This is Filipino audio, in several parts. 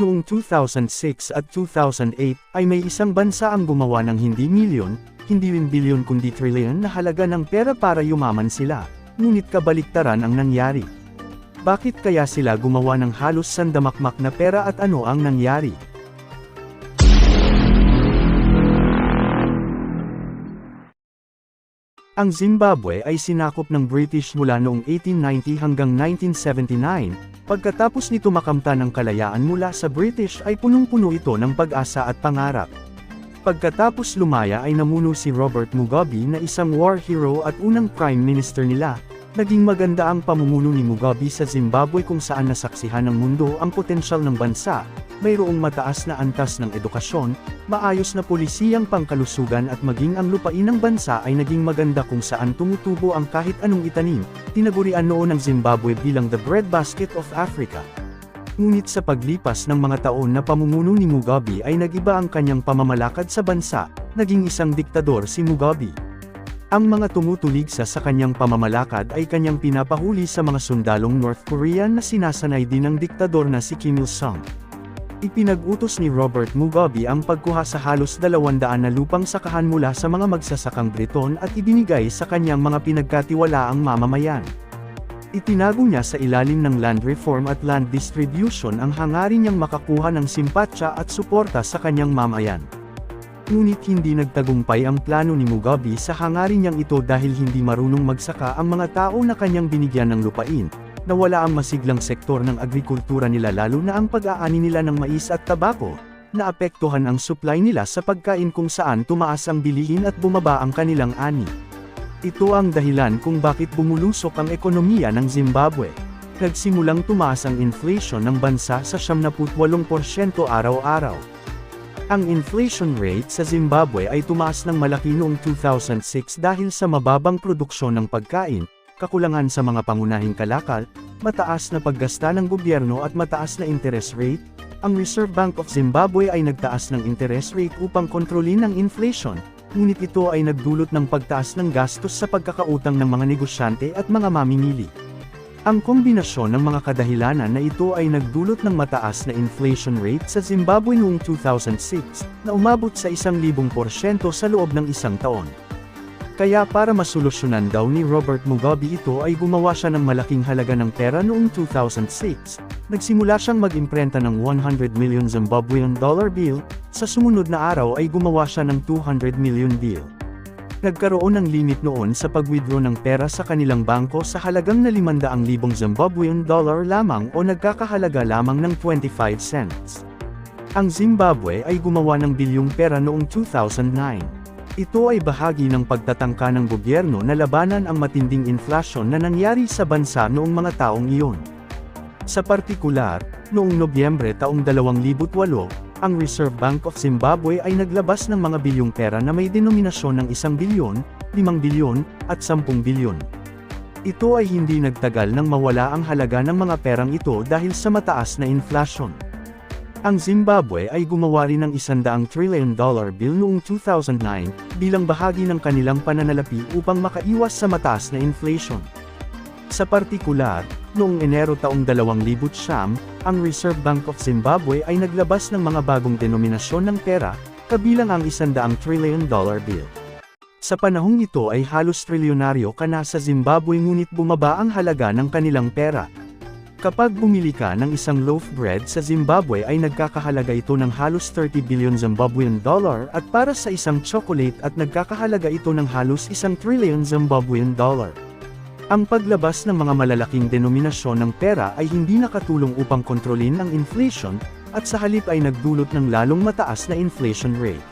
Noong 2006 at 2008 ay may isang bansa ang gumawa ng hindi milyon, hindi rin bilyon kundi trillion na halaga ng pera para yumaman sila, ngunit kabaliktaran ang nangyari. Bakit kaya sila gumawa ng halos sandamakmak na pera at ano ang nangyari? Ang Zimbabwe ay sinakop ng British mula noong 1890 hanggang 1979, pagkatapos nito makamta ng kalayaan mula sa British ay punong-puno ito ng pag-asa at pangarap. Pagkatapos lumaya ay namuno si Robert Mugabe na isang war hero at unang prime minister nila, naging maganda ang pamumuno ni Mugabe sa Zimbabwe kung saan nasaksihan ng mundo ang potensyal ng bansa, mayroong mataas na antas ng edukasyon, maayos na polisiyang pangkalusugan at maging ang lupain ng bansa ay naging maganda kung saan tumutubo ang kahit anong itanim, tinagurian noon ng Zimbabwe bilang the breadbasket of Africa. Ngunit sa paglipas ng mga taon na pamumuno ni Mugabe ay nagiba ang kanyang pamamalakad sa bansa, naging isang diktador si Mugabe. Ang mga tumutulig sa sa kanyang pamamalakad ay kanyang pinapahuli sa mga sundalong North Korean na sinasanay din ng diktador na si Kim Il-sung. Ipinag-utos ni Robert Mugabe ang pagkuha sa halos 200 na lupang sakahan mula sa mga magsasakang Briton at ibinigay sa kanyang mga pinagkatiwalaang mamamayan. Itinago niya sa ilalim ng land reform at land distribution ang hangarin niyang makakuha ng simpatya at suporta sa kanyang mamayan. Ngunit hindi nagtagumpay ang plano ni Mugabe sa hangarin niyang ito dahil hindi marunong magsaka ang mga tao na kanyang binigyan ng lupain, nawala ang masiglang sektor ng agrikultura nila lalo na ang pag-aani nila ng mais at tabako, naapektuhan ang supply nila sa pagkain kung saan tumaas ang bilihin at bumaba ang kanilang ani. Ito ang dahilan kung bakit bumulusok ang ekonomiya ng Zimbabwe. Nagsimulang tumaas ang inflation ng bansa sa 78% araw-araw. Ang inflation rate sa Zimbabwe ay tumaas ng malaki noong 2006 dahil sa mababang produksyon ng pagkain, kakulangan sa mga pangunahing kalakal, mataas na paggasta ng gobyerno at mataas na interest rate, ang Reserve Bank of Zimbabwe ay nagtaas ng interest rate upang kontrolin ang inflation, ngunit ito ay nagdulot ng pagtaas ng gastos sa pagkakautang ng mga negosyante at mga mamimili. Ang kombinasyon ng mga kadahilanan na ito ay nagdulot ng mataas na inflation rate sa Zimbabwe noong 2006, na umabot sa 1,000% sa loob ng isang taon. Kaya para masolusyonan daw ni Robert Mugabe ito ay gumawa siya ng malaking halaga ng pera noong 2006. Nagsimula siyang mag-imprenta ng 100 million Zimbabwean dollar bill, sa sumunod na araw ay gumawa siya ng 200 million bill. Nagkaroon ng limit noon sa pag-withdraw ng pera sa kanilang bangko sa halagang na 500,000 Zimbabwean dollar lamang o nagkakahalaga lamang ng 25 cents. Ang Zimbabwe ay gumawa ng bilyong pera noong 2009. Ito ay bahagi ng pagtatangka ng gobyerno na labanan ang matinding inflasyon na nangyari sa bansa noong mga taong iyon. Sa partikular, noong Nobyembre taong 2008, ang Reserve Bank of Zimbabwe ay naglabas ng mga bilyong pera na may denominasyon ng 1 bilyon, 5 bilyon, at 10 bilyon. Ito ay hindi nagtagal nang mawala ang halaga ng mga perang ito dahil sa mataas na inflasyon. Ang Zimbabwe ay gumawa rin ng 100 trillion dollar bill noong 2009 bilang bahagi ng kanilang pananalapi upang makaiwas sa mataas na inflation. Sa partikular, noong Enero taong 2009, ang Reserve Bank of Zimbabwe ay naglabas ng mga bagong denominasyon ng pera, kabilang ang 100 trillion dollar bill. Sa panahong ito ay halos trilyonaryo ka na sa Zimbabwe ngunit bumaba ang halaga ng kanilang pera. Kapag bumili ka ng isang loaf bread sa Zimbabwe ay nagkakahalaga ito ng halos 30 billion Zimbabwean dollar at para sa isang chocolate at nagkakahalaga ito ng halos isang trillion Zimbabwean dollar. Ang paglabas ng mga malalaking denominasyon ng pera ay hindi nakatulong upang kontrolin ang inflation, at sa halip ay nagdulot ng lalong mataas na inflation rate.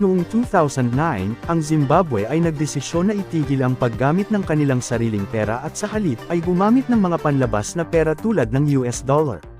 Noong 2009, ang Zimbabwe ay nagdesisyon na itigil ang paggamit ng kanilang sariling pera at sa halip ay gumamit ng mga panlabas na pera tulad ng US dollar.